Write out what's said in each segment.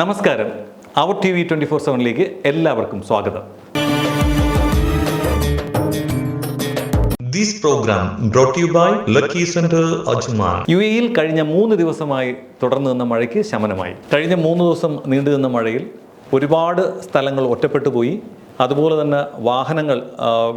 നമസ്കാരം. Our T V twenty four സെവനിലേക്ക് എല്ലാവർക്കും സ്വാഗതം. This program brought to you by Lucky Center Ajman. U എയിൽ കഴിഞ്ഞ മൂന്ന് ദിവസമായി തുടർന്നു നിന്ന മഴയ്ക്ക് ശമനമായി. കഴിഞ്ഞ മൂന്ന് ദിവസം നീണ്ടു നിന്ന മഴയിൽ ഒരുപാട് സ്ഥലങ്ങൾ ഒറ്റപ്പെട്ടു പോയി. അതുപോലെ തന്നെ വാഹനങ്ങൾ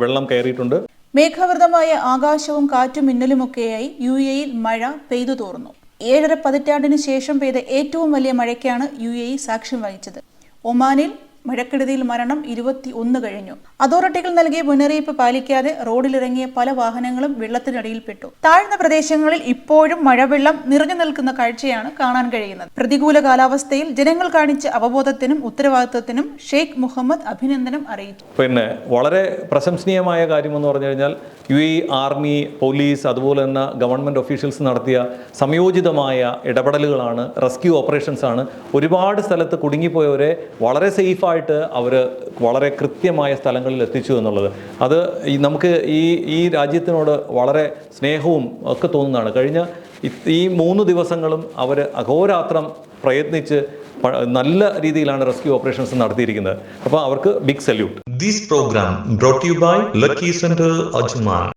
വെള്ളം കയറിയിട്ടുണ്ട്. മേഘാവൃതമായ ആകാശവും കാറ്റും മിന്നലുമൊക്കെയായി യു എയിൽ മഴ പെയ്തു തോർന്നു. ഏഴര പതിറ്റാണ്ടിന് ശേഷം പെയ്ത ഏറ്റവും വലിയ മഴയ്ക്കാണ് യു എ ഇ സാക്ഷ്യം വഹിച്ചത്. ഒമാനിൽ മഴക്കെടുതിയിൽ മരണം ഇരുപത്തി ഒന്ന് കഴിഞ്ഞു. അതോറിറ്റികൾ നൽകിയ മുന്നറിയിപ്പ് പാലിക്കാതെ റോഡിലിറങ്ങിയ പല വാഹനങ്ങളും വെള്ളത്തിനടിയിൽപ്പെട്ടു. താഴ്ന്ന പ്രദേശങ്ങളിൽ ഇപ്പോഴും മഴവെള്ളം നിറഞ്ഞു നിൽക്കുന്ന കാഴ്ചയാണ് കാണാൻ കഴിയുന്നത്. പ്രതികൂല കാലാവസ്ഥയിൽ ജനങ്ങൾ കാണിച്ച അവബോധത്തിനും ഉത്തരവാദിത്വത്തിനും ഷെയ്ഖ് മുഹമ്മദ് അഭിനന്ദനം അറിയിച്ചു. പിന്നെ വളരെ പ്രശംസനീയമായ കാര്യമെന്ന് പറഞ്ഞു കഴിഞ്ഞാൽ യു എ ആർമി പോലീസ് അതുപോലെ തന്നെ ഗവൺമെന്റ് ഒഫീഷ്യൽസ് നടത്തിയ സംയോജിതമായ ഇടപെടലുകളാണ് റെസ്ക്യൂ ഓപ്പറേഷൻസ് ആണ് ഒരുപാട് സ്ഥലത്ത് കുടുങ്ങിപ്പോയവരെ വളരെ സേഫായിട്ട് അവർ വളരെ കൃത്യമായ സ്ഥലങ്ങളിൽ എത്തിച്ചു എന്നുള്ളത്. അത് ഈ നമുക്ക് ഈ ഈ രാജ്യത്തിനോട് വളരെ സ്നേഹവും ഒക്കെ തോന്നുന്നതാണ്. കഴിഞ്ഞ ഈ മൂന്ന് ദിവസങ്ങളും അവർ അഹോരാത്രം പ്രയത്നിച്ച് നല്ല രീതിയിലാണ് റെസ്ക്യൂ ഓപ്പറേഷൻസ് നടത്തിയിരിക്കുന്നത്. അപ്പോൾ അവർക്ക് big salute. This program brought you by lucky center Ajman.